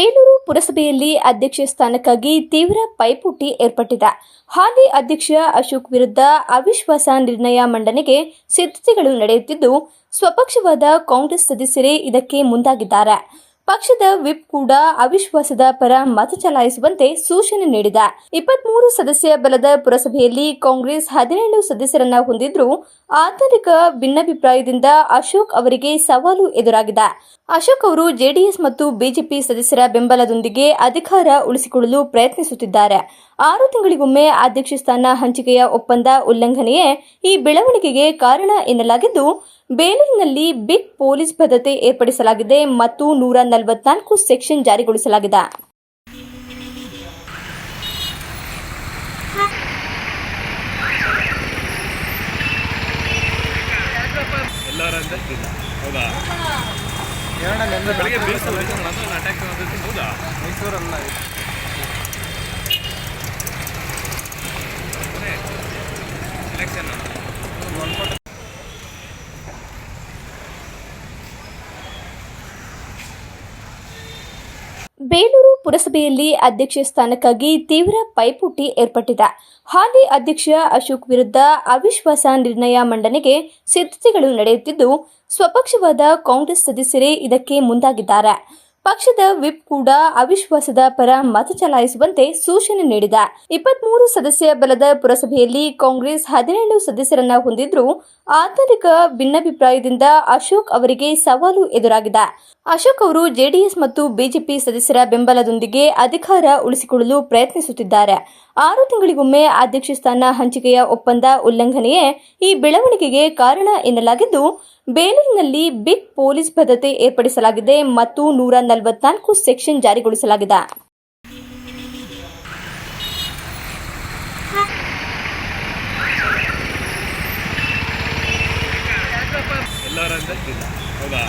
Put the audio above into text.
ಬೇಲೂರು ಪುರಸಭೆಯಲ್ಲಿ ಅಧ್ಯಕ್ಷ ಸ್ಥಾನಕ್ಕಾಗಿ ತೀವ್ರ ಪೈಪೋಟಿ ಏರ್ಪಟ್ಟಿದೆ. ಹಾಲಿ ಅಧ್ಯಕ್ಷ ಅಶೋಕ್ ವಿರುದ್ಧ ಅವಿಶ್ವಾಸ ನಿರ್ಣಯ ಮಂಡನೆಗೆ ಸಿದ್ಧತೆಗಳು ನಡೆಯುತ್ತಿದ್ದು, ಸ್ವಪಕ್ಷವಾದ ಕಾಂಗ್ರೆಸ್ ಸದಸ್ಯರೇ ಇದಕ್ಕೆ ಮುಂದಾಗಿದ್ದಾರೆ. ಪಕ್ಷದ ವಿಪ್ ಕೂಡ ಅವಿಶ್ವಾಸದ ಪರ ಮತ ಚಲಾಯಿಸುವಂತೆ ಸೂಚನೆ ನೀಡಿದ. ಇಪ್ಪತ್ಮೂರು ಸದಸ್ಯ ಬಲದ ಪುರಸಭೆಯಲ್ಲಿ ಕಾಂಗ್ರೆಸ್ ಹದಿನೇಳು ಸದಸ್ಯರನ್ನ ಹೊಂದಿದ್ರೂ ಆಂತರಿಕ ಭಿನ್ನಾಭಿಪ್ರಾಯದಿಂದ ಅಶೋಕ್ ಅವರಿಗೆ ಸವಾಲು ಎದುರಾಗಿದೆ. ಅಶೋಕ್ ಅವರು ಜೆಡಿಎಸ್ ಮತ್ತು ಬಿಜೆಪಿ ಸದಸ್ಯರ ಬೆಂಬಲದೊಂದಿಗೆ ಅಧಿಕಾರ ಉಳಿಸಿಕೊಳ್ಳಲು ಪ್ರಯತ್ನಿಸುತ್ತಿದ್ದಾರೆ. ಆರು ತಿಂಗಳಿಗೊಮ್ಮೆ ಅಧ್ಯಕ್ಷ ಸ್ಥಾನ ಹಂಚಿಕೆಯ ಒಪ್ಪಂದ ಉಲ್ಲಂಘನೆಯೇ ಈ ಬೆಳವಣಿಗೆಗೆ ಕಾರಣ ಎನ್ನಲಾಗಿದ್ದು ಬೇಲೂರಿನಲ್ಲಿ ಬಿಗ್ ಪೊಲೀಸ್ ಭದ್ರತೆ ಏರ್ಪಡಿಸಲಾಗಿದೆ ಮತ್ತು ನೂರ ನಲವತ್ನಾಲ್ಕು ಸೆಕ್ಷನ್ ಜಾರಿಗೊಳಿಸಲಾಗಿದೆ. ಎಲ್ಲರಂತ ಬೇಲೂರು ಪುರಸಭೆಯಲ್ಲಿ ಅಧ್ಯಕ್ಷ ಸ್ಥಾನಕ್ಕಾಗಿ ತೀವ್ರ ಪೈಪೋಟಿ ಏರ್ಪಟ್ಟಿದೆ. ಹಾಲಿ ಅಧ್ಯಕ್ಷ ಅಶೋಕ್ ವಿರುದ್ಧ ಅವಿಶ್ವಾಸ ನಿರ್ಣಯ ಮಂಡನೆಗೆ ಸಿದ್ಧತೆಗಳು ನಡೆಯುತ್ತಿದ್ದು, ಸ್ವಪಕ್ಷವಾದ ಕಾಂಗ್ರೆಸ್ ಸದಸ್ಯರೇ ಇದಕ್ಕೆ ಮುಂದಾಗಿದ್ದಾರೆ. ಪಕ್ಷದ ವಿಪ್ ಕೂಡ ಅವಿಶ್ವಾಸದ ಪರ ಮತ ಚಲಾಯಿಸುವಂತೆ ಸೂಚನೆ ನೀಡಿದ. ಇಪ್ಪತ್ಮೂರು ಸದಸ್ಯ ಬಲದ ಪುರಸಭೆಯಲ್ಲಿ ಕಾಂಗ್ರೆಸ್ ಹದಿನೇಳು ಸದಸ್ಯರನ್ನ ಹೊಂದಿದ್ರೂ ಆಂತರಿಕ ಭಿನ್ನಾಭಿಪ್ರಾಯದಿಂದ ಅಶೋಕ್ ಅವರಿಗೆ ಸವಾಲು ಎದುರಾಗಿದೆ. ಅಶೋಕ್ ಅವರು ಜೆಡಿಎಸ್ ಮತ್ತು ಬಿಜೆಪಿ ಸದಸ್ಯರ ಬೆಂಬಲದೊಂದಿಗೆ ಅಧಿಕಾರ ಉಳಿಸಿಕೊಳ್ಳಲು ಪ್ರಯತ್ನಿಸುತ್ತಿದ್ದಾರೆ. ಆರು ತಿಂಗಳಿಗೊಮ್ಮೆ ಅಧ್ಯಕ್ಷ ಸ್ಥಾನ ಹಂಚಿಕೆಯ ಒಪ್ಪಂದ ಉಲ್ಲಂಘನೆಯೇ ಈ ಬೆಳವಣಿಗೆಗೆ ಕಾರಣ ಎನ್ನಲಾಗಿದ್ದು, ಬೇಲೂರಿನಲ್ಲಿ ಬಿಗ್ ಪೊಲೀಸ್ ಭದ್ರತೆ ಏರ್ಪಡಿಸಲಾಗಿದೆ ಮತ್ತು ನೂರ ನಲವತ್ನಾಲ್ಕು ಸೆಕ್ಷನ್ ಜಾರಿಗೊಳಿಸಲಾಗಿದೆ. ಹೌದಾ?